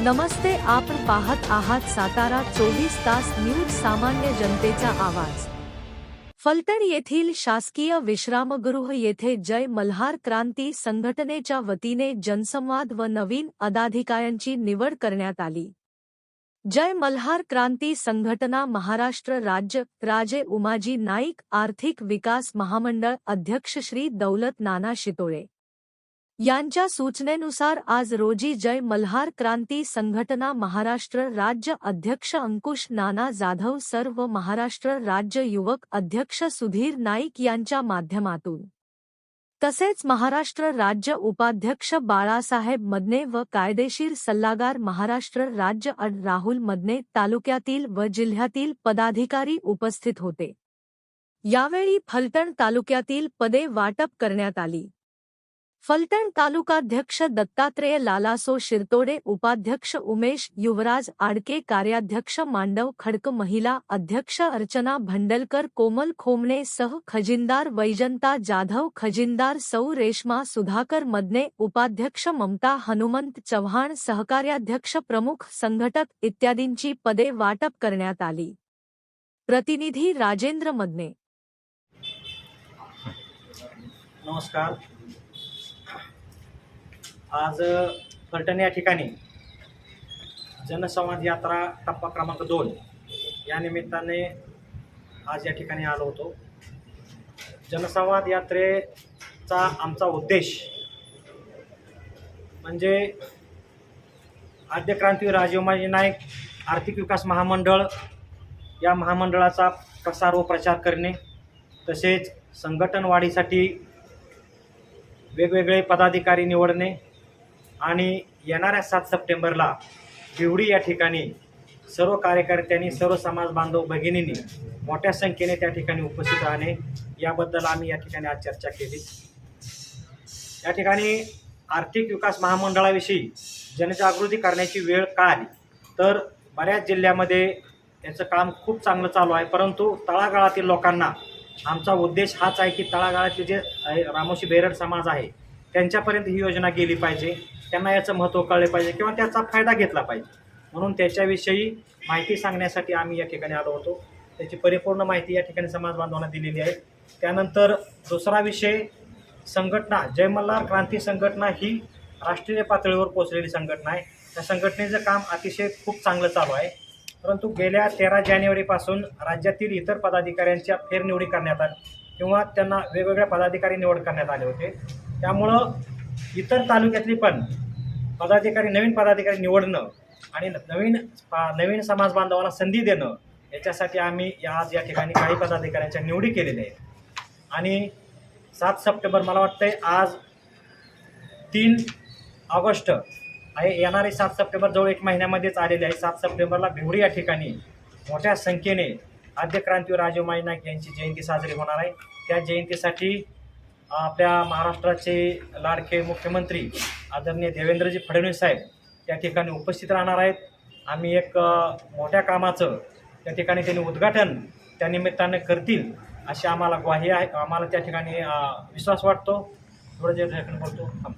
नमस्ते आपण पाहत आहात सातारा चोवीस तास न्यूज सामान्य जनतेचा आवाज. फलटण येथील शासकीय विश्रामगृह येथे जय मल्हार क्रांती संघटनेच्या वतीने जनसंवाद व नवीन पदाधिकाऱ्यांची निवड करण्यात आली. जय मल्हार क्रांती संघटना महाराष्ट्र राज्य राजे उमाजी नाईक आर्थिक विकास महामंडळ अध्यक्ष श्री दौलत नाना शितोळे. यांच्या सूचनेनुसार आज रोजी जय मल्हार क्रांती संघटना महाराष्ट्र राज्य अध्यक्ष अंकुश नाना जाधव सर व महाराष्ट्र राज्य युवक अध्यक्ष सुधीर नाईक यांच्या माध्यमातून. तसेच महाराष्ट्र राज्य उपाध्यक्ष बाळासाहेब मदने व कायदेशीर सल्लागार महाराष्ट्र राज्य अड राहुल मदने तालुक्यातील व जिल्ह्यातील पदाधिकारी उपस्थित होते. यावेळी फलटण तालुक्यातील पदे वाटप करण्यात आली. फलटण तालुकाध्यक्ष दत्तात्रेय लालासो शिरतोड़े, उपाध्यक्ष उमेश युवराज आड़के, कार्याध्यक्ष मांडव खड़क महिला अध्यक्ष अर्चना भंडलकर, कोमल खोमने सह खजिनदार वैजंता जाधव खजिंदार सौ रेशमा सुधाकर मदने, उपाध्यक्ष ममता हनुमंत चव्हाण, सहकार्याध्यक्ष प्रमुख संघटक इत्यादि पदे वाटप कर आली. प्रतिनिधी मदने. नमस्कार. आज फलटण या ठिकाणी जनसंवाद यात्रा टप्पा क्रमांक दोन या निमित्ताने आज या ठिकाणी आलो होतो. जनसंवाद यात्रेचा आमचा उद्देश म्हणजे आद्य क्रांतीवीर राजीवमाजी नाईक आर्थिक विकास महामंडळ या महामंडळाचा प्रसार व प्रचार करणे तसेच संघटन वाढीसाठी वेगवेगळे पदाधिकारी निवडणे आणि येणाऱ्या सात सप्टेंबरला बिवडी या ठिकाणी सर्व कार्यकर्त्यांनी सर्व समाज बांधव भगिनींनी मोठ्या संख्येने त्या ठिकाणी उपस्थित राहणे याबद्दल आम्ही या ठिकाणी आज चर्चा केली. या ठिकाणी आर्थिक विकास महामंडळाविषयी जनजागृती करण्याची वेळ का आली? तर बऱ्याच जिल्ह्यामध्ये याचं काम खूप चांगलं चालू आहे परंतु तळागाळातील लोकांना आमचा उद्देश हाच आहे की तळागाळातील जे रामोशी बेरड समाज आहे त्यांच्यापर्यंत ही योजना गेली पाहिजे. त्यांना याचं महत्त्व कळले पाहिजे किंवा त्याचा फायदा घेतला पाहिजे. म्हणून त्याच्याविषयी माहिती सांगण्यासाठी आम्ही या ठिकाणी आलो होतो. त्याची परिपूर्ण माहिती या ठिकाणी समाज बांधवांना दिलेली आहे. त्यानंतर दुसरा विषय संघटना जयमल्हार क्रांती संघटना ही राष्ट्रीय पातळीवर पोचलेली संघटना आहे. त्या संघटनेचं काम अतिशय खूप चांगलं चालू आहे. परंतु गेल्या तेरा जानेवारीपासून राज्यातील इतर पदाधिकाऱ्यांच्या फेरनिवडी करण्यात आली किंवा त्यांना वेगवेगळ्या पदाधिकारी निवड करण्यात आले होते. त्यामुळं इतर तालुक्यातली पण पदाधिकारी नवीन पदाधिकारी निवडणं आणि नवीन पा- नवीन समाज बांधवाला संधी देणं याच्यासाठी आम्ही या आज या ठिकाणी काही पदाधिकाऱ्यांच्या निवडी केलेल्या आहेत. आणि सात सप्टेंबर मला वाटतंय आज तीन ऑगस्ट आहे. येणारे सात सप्टेंबर जवळ एक महिन्यामध्येच आलेले आहे. सात सप्टेंबरला भिवडी या ठिकाणी मोठ्या संख्येने आद्य क्रांतीवीर राजीव माईनाक यांची जयंती साजरी होणार आहे. त्या जयंतीसाठी आपल्या महाराष्ट्राचे लाडके मुख्यमंत्री आदरणीय देवेंद्रजी फडणवीस साहेब त्या ठिकाणी उपस्थित राहणार आहेत. आम्ही एक मोठ्या कामाचं त्या ठिकाणी त्यांनी उद्घाटन त्या निमित्तानं करतील अशी आम्हाला ग्वाही आहे. आम्हाला त्या ठिकाणी विश्वास वाटतो. थोडं जे ठिकाणी बोलतो. थांब.